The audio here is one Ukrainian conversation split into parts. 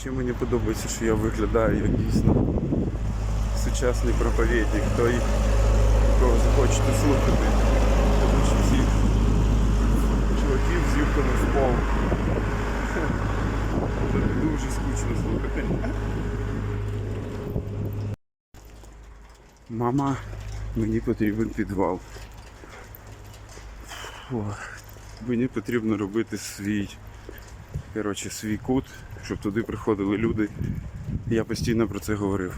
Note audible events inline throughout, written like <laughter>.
Ще мені подобається, що я виглядаю як дійсно сучасний проповідник, той, кого захочете слухати. Тому що всіх чуваків з юбками в пол. Це дуже скучно слухати. Мама, мені потрібен підвал. Фу. Мені потрібно робити свій, коротше, свій кут, щоб туди приходили люди. Я постійно про це говорив.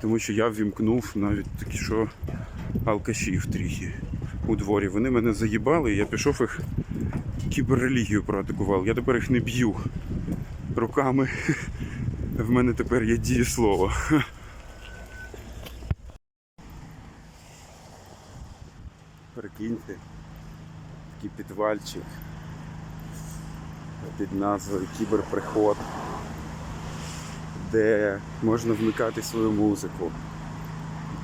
Тому що я ввімкнув навіть такі, що алкашів трохи у дворі. Вони мене заїбали, і я пішов їх кіберрелігію проатакував. Я тепер їх не б'ю руками. В мене тепер є дієслово. Прикиньте, такий підвальчик під назвою Кіберприход, де можна вмикати свою музику,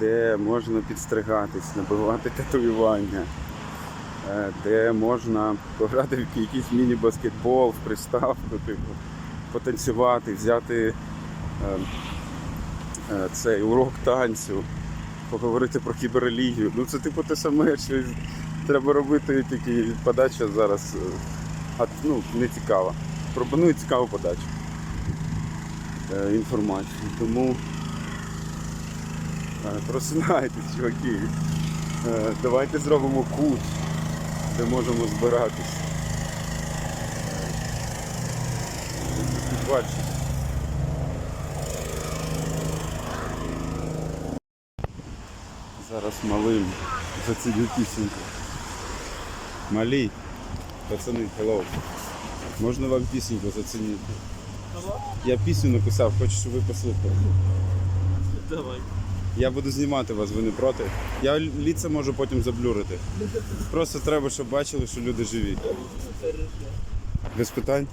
де можна підстригатись, набивати татуювання, е, де можна пограти в якийсь міні-баскетбол, в приставку, типу, потанцювати, взяти е, е, цей урок танцю поговорити про кіберрелігію. Ну це типу те саме, що треба робити, тільки подача зараз а, ну, не цікава. Пропоную цікаву подачу е, інформації. Тому е, просинайтесь, чуваки. Е, давайте зробимо кут, де можемо збиратись. Бачите. Зараз малим заціню пісеньку. Малі, пацани, hello. Можна вам пісеньку зацінити? Я пісню написав, хочу, щоб ви послухали. Давай. Я буду знімати вас, ви не проти. Я ліце можу потім заблюрити. Просто треба, щоб бачили, що люди живі. Без питань.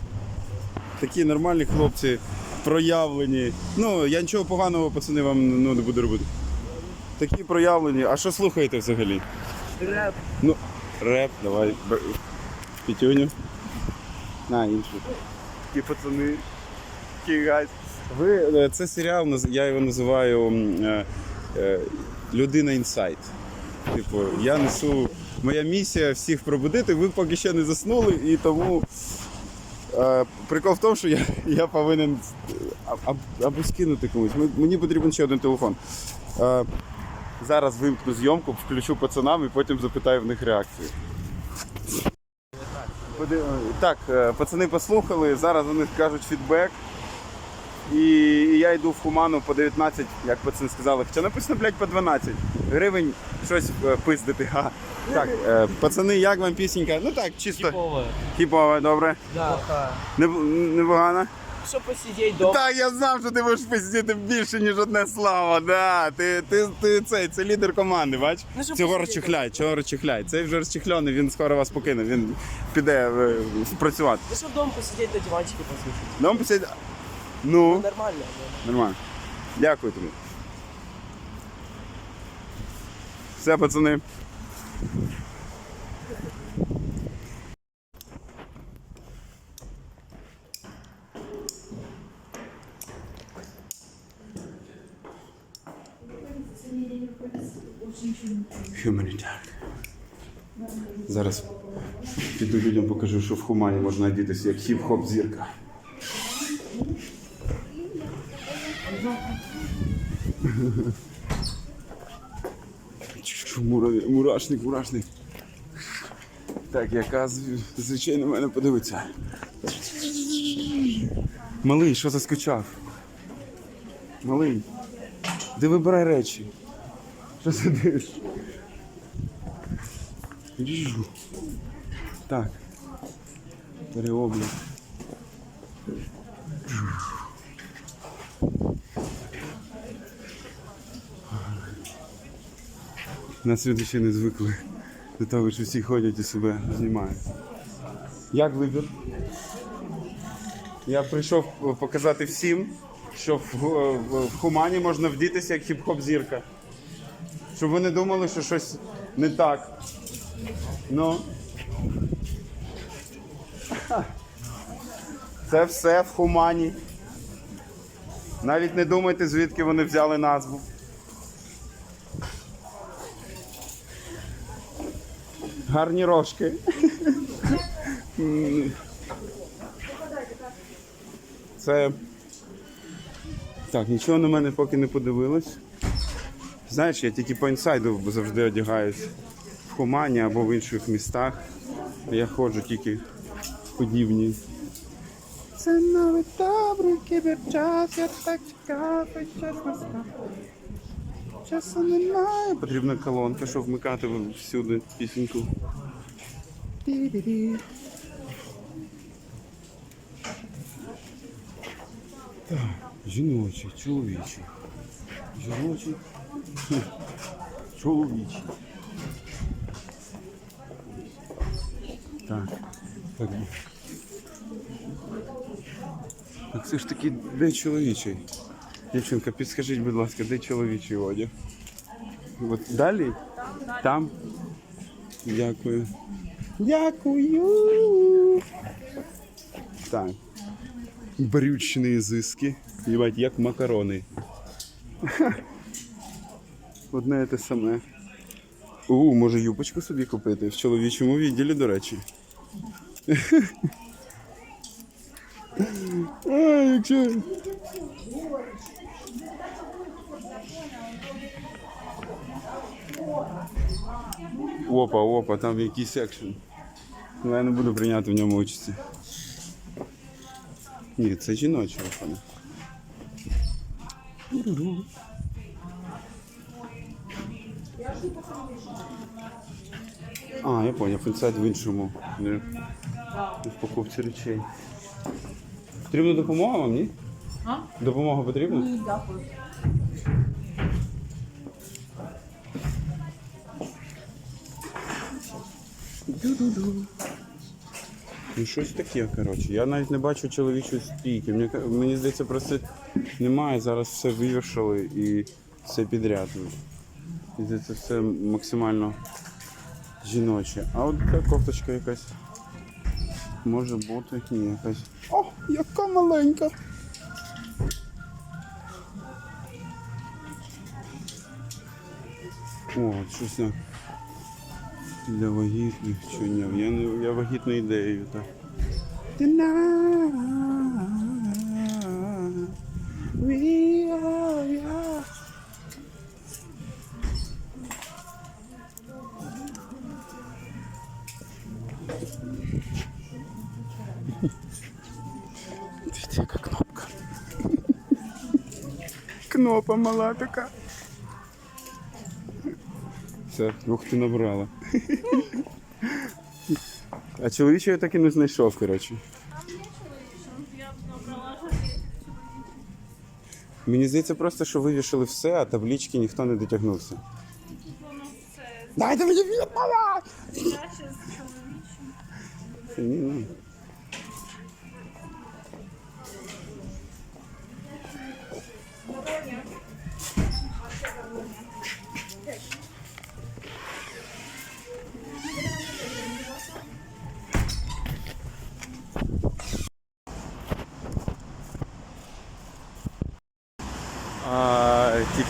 Такі нормальні хлопці, проявлені. Ну, я нічого поганого, пацани, вам ну, не буду робити. Такі проявлені. А що слухаєте взагалі? Реп. Ну, реп, давай. Пітюню. На, іншу. Такі пацани. Такі гайс. Ви, е, це серіал, я його називаю е, е, Людина інсайт. Типу, я несу. Моя місія всіх пробудити, ви поки ще не заснули, і тому е, прикол в тому, що я, я повинен або скинути комусь. Мені потрібен ще один телефон. Е, зараз вимкну зйомку, включу пацанам і потім запитаю в них реакцію. Так, е, пацани послухали, зараз вони кажуть фідбек. І я йду в Хуману по 19, як пацани сказали. Хоча написано, блядь, по 12 гривень щось е, пиздити. Га. Так, е, пацани, як вам пісенька? Ну так, чисто Хіпове. хіпове, добре. Да. Не, непогано. Щоб посидіти дома. Так, я знав, що ти будеш пиздити більше, ніж одне слово. Да. Ти, ти, ти цей, це лідер команди, бач? Ну, Цього посидіти. розчехляй, цього розчехляй. Цей вже розчехляний, він скоро вас покине, він піде е, працювати. Ну, щоб вдома посидіти на диванчику послухати. Ну, посидь. Ну, Нормально. ну. нормально. Дякую тобі. Все, пацани. Humanitarian. Зараз піду людям покажу, що в Хумані можна одітися як хіп-хоп зірка. Мурашник, мурашник. Так, яка звичайно мене подивиться. Малий, що заскочав? Малий, де вибирай речі? Що сидиш? Ріжу. Так. Переоблік. Нас люди ще не звикли до того, що всі ходять і себе знімають. Як вибір? Я прийшов показати всім, що в, в, в Хумані можна вдітися як хіп-хоп зірка. Щоб ви не думали, що щось не так. Ну. <laughs> Це все в Хумані. Навіть не думайте, звідки вони взяли назву. Гарні рожки. <laughs> Це. Так, нічого на мене поки не подивилось. Знаєш, я тільки по інсайду завжди одягаюсь в Хумані або в інших містах. Я ходжу тільки в подібні. Це новий добрий кіберчас, я так чекав, і чесно став. Часу немає. Потрібна колонка, щоб вмикати всюди пісеньку. Так, жіночий, чоловічий. Жіночий. <laughs> хм, Чоловічий. Так. Так. Так все ж таки, де чоловічий? Дівчинка, підскажіть, будь ласка, де чоловічий одяг? От далі? Там? Дякую. Дякую. Так. Брючні ізиски. Єбать, як макарони. <laughs> Одне те саме. У, може юбочку собі купити в чоловічому відділі, до речі. <laughs> Ой, якщо... Опа, опа, там якийсь екшен. Ну, я не буду прийняти в ньому участі. Ні, це жіночі опана. А, я понял, інсайд в іншому. Не в покупці речей. Потрібна допомога вам, ні? А? Допомога потрібна? Ні, дякую. Ну щось таке, коротше. Я навіть не бачу чоловічої стійки. Мені, мені здається, просто немає. Зараз все вивішали і все підряд. І здається, все максимально жіноче. А от така кофточка якась. Може бути, якась. О, яка маленька. О, щось на для вагітних чи ні? Я, не, я вагітну ідею, так. We Кнопа мала така. Все, двох ти набрала. А чоловічого я так і не знайшов, коротше. Мені здається просто, що вивішали все, а таблічки ніхто не дотягнувся. Дайте мені дитяче. Ні, ну.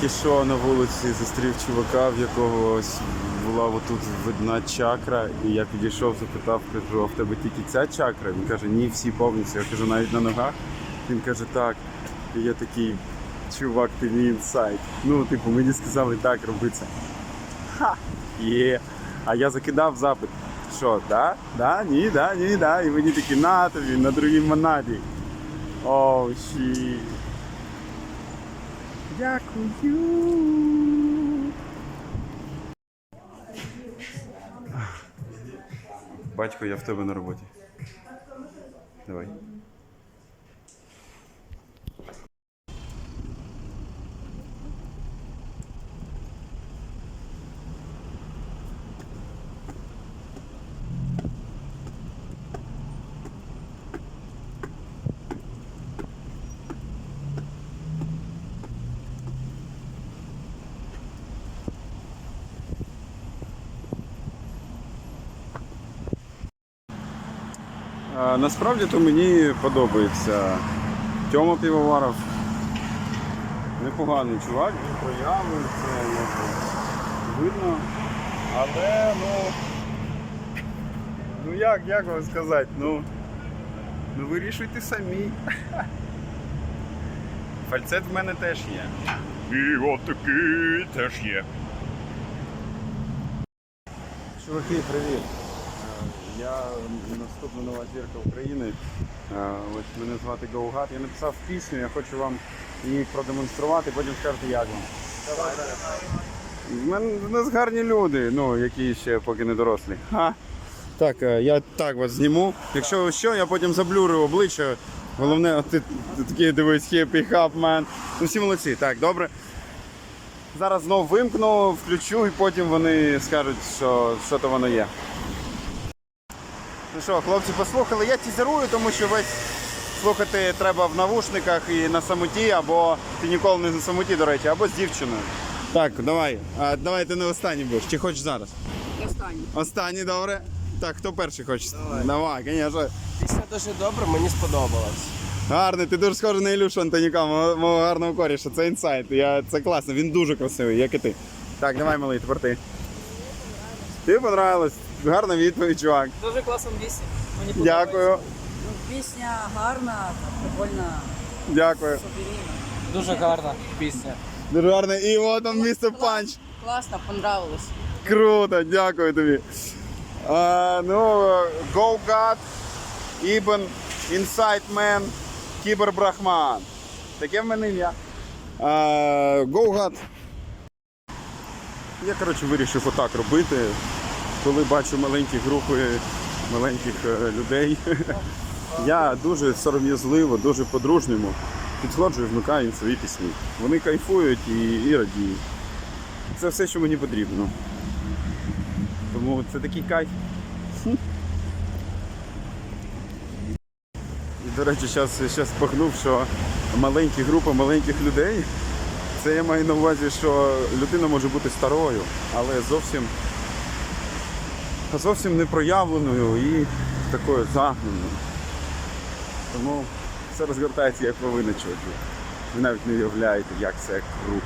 Тільки що на вулиці зустрів чувака, в якого була отут видна чакра, і я підійшов, запитав, кажу, а в тебе тільки ця чакра? Він каже, ні, всі повністю. Я кажу, навіть на ногах. Він каже, так. І я такий, чувак, ти мій інсайт. Ну, типу, мені сказали так, роби це. Ха! Є. А я закидав запит. Що, да? Да, ні, да, ні, да. І мені такі на тобі, на другій монаді. Оу, щі. Дякую. Батько, я в тебе на роботі. Давай. Насправді то мені подобається Тьома Півоваров. Непоганий чувак, він проявив, це ну, видно. Але ну ну як як вам сказати, ну ну вирішуйте самі. <laughs> Фальцет в мене теж є. І отакий теж є. Чуваки, привіт! Я наступна нова зірка України. Е, Ось мене звати Гоугат. Я написав пісню, я хочу вам її продемонструвати, потім скажете, як вам. В мене в нас гарні люди, ну, які ще поки не дорослі. Ха. Так, е, я так вас зніму. Якщо що, я потім заблюрю обличчя. Головне, ти, ти такий дивись, хіпі хап мен. Ну всі молодці, так, добре. Зараз знов вимкну, включу і потім вони скажуть, що, що то воно є. Ну що, хлопці, послухали, я тізерую, тому що весь слухати треба в навушниках і на самоті, або ти ніколи не на самоті, до речі, або з дівчиною. Так, давай. А, давай ти не останній будеш. Чи хочеш зараз? Останній. Останній, добре. Так, хто перший хоче? Давай, звісно. Пісня дуже добра, мені сподобалась. Гарний, ти дуже схожий на Ілюшу Антоніка, мого, мого гарного коріша. Це інсайт. Я, це класно, він дуже красивий, як і ти. Так, давай, малий, тепер ти. Тобі понравилось? Гарна відповідь, чувак. Дуже класна пісня. Мені Дякую, Ну, пісня гарна, прикольна, дякую. суверенна. Дуже гарна пісня. Дуже гарно. І от там місце панч. Класно, понравилось. Круто, дякую тобі. А, ну, Go God, Ibn, Inside Man, Кібер Брахман. Таке в мене ім'я. А, Go God. Я, коротше, вирішив отак робити. Коли бачу маленькі групи маленьких е, людей. <laughs> Я дуже сором'язливо, дуже по-дружньому підходжу і вмикаю їм свої пісні. Вони кайфують і, і радіють. Це все, що мені потрібно. Тому це такий кайф. І, до речі, зараз спахнув, що маленькі групи маленьких людей. Це я маю на увазі, що людина може бути старою, але зовсім зовсім не проявленою і такою загнаною. Тому все розгортається як повинно чуваки. Ви навіть не уявляєте, як це круто.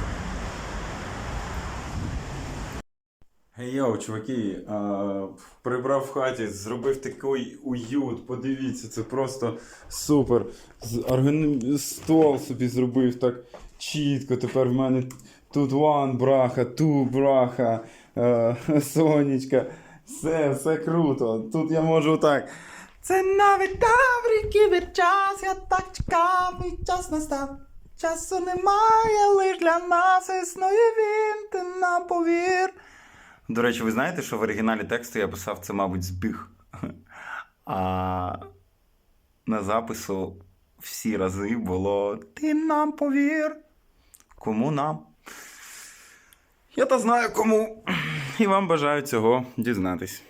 Гей йоу, чуваки, а, прибрав в хаті, зробив такий уют. Подивіться, це просто супер. Органи- Стол собі зробив так чітко. Тепер в мене тут ван браха, ту браха, е, <laughs> сонечка. Все, все круто. Тут я можу так. Це навіть добрий кіберчас, я так чекав, і час настав. Часу немає, лиш для нас існує він, ти нам повір. До речі, ви знаєте, що в оригіналі тексту я писав це, мабуть, збіг. А на запису всі рази було Ти нам повір. Кому нам? Я то знаю кому. І вам бажаю цього дізнатись.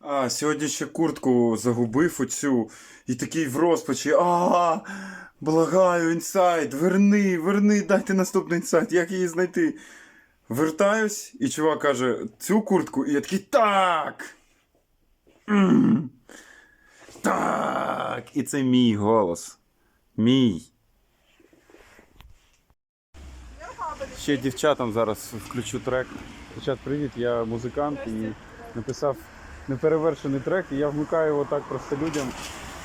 А, сьогодні ще куртку загубив оцю і такий в розпачі. А, благаю, інсайт, верни, верни, дайте наступний інсайт, як її знайти. Вертаюсь, і чувак каже, цю куртку, і я такий так. Так. І це мій голос. Мій. Ще дівчатам зараз включу трек. Дівчат, привіт, я музикант і написав неперевершений трек, і я вмикаю його так просто людям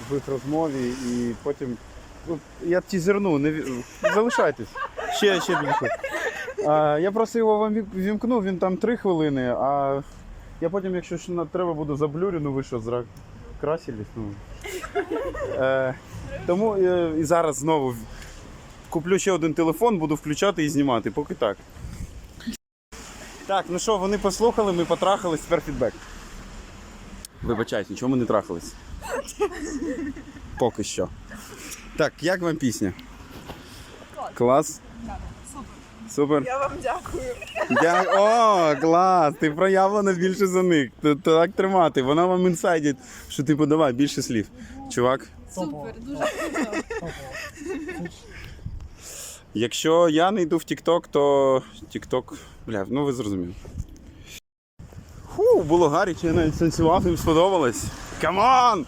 в їх розмові, і потім. ну, Я тізерну, не ві- залишайтесь. Ще, ще більше. А, я просто його вам ві- вімкну, він там три хвилини, а я потім, якщо що треба буде заблюрю, ну ви що, зра... красились? Ну. Е, тому е, і зараз знову куплю ще один телефон, буду включати і знімати, поки так. Так, ну що, вони послухали, ми потрахались, тепер фідбек. Вибачайте, нічого ми не трахались. Поки що. Так, як вам пісня? Клас? Супер. Я вам дякую. Дя... О, клас! Ти проявлена більше за них. Так тримати. Вона вам інсайдить, що типу давай більше слів. Чувак, Супер, дуже круто. Якщо я не йду в TikTok, то TikTok, бля, ну ви зрозуміли. Фу, було гаряче, я навіть танцював, їм сподобалось. Камон!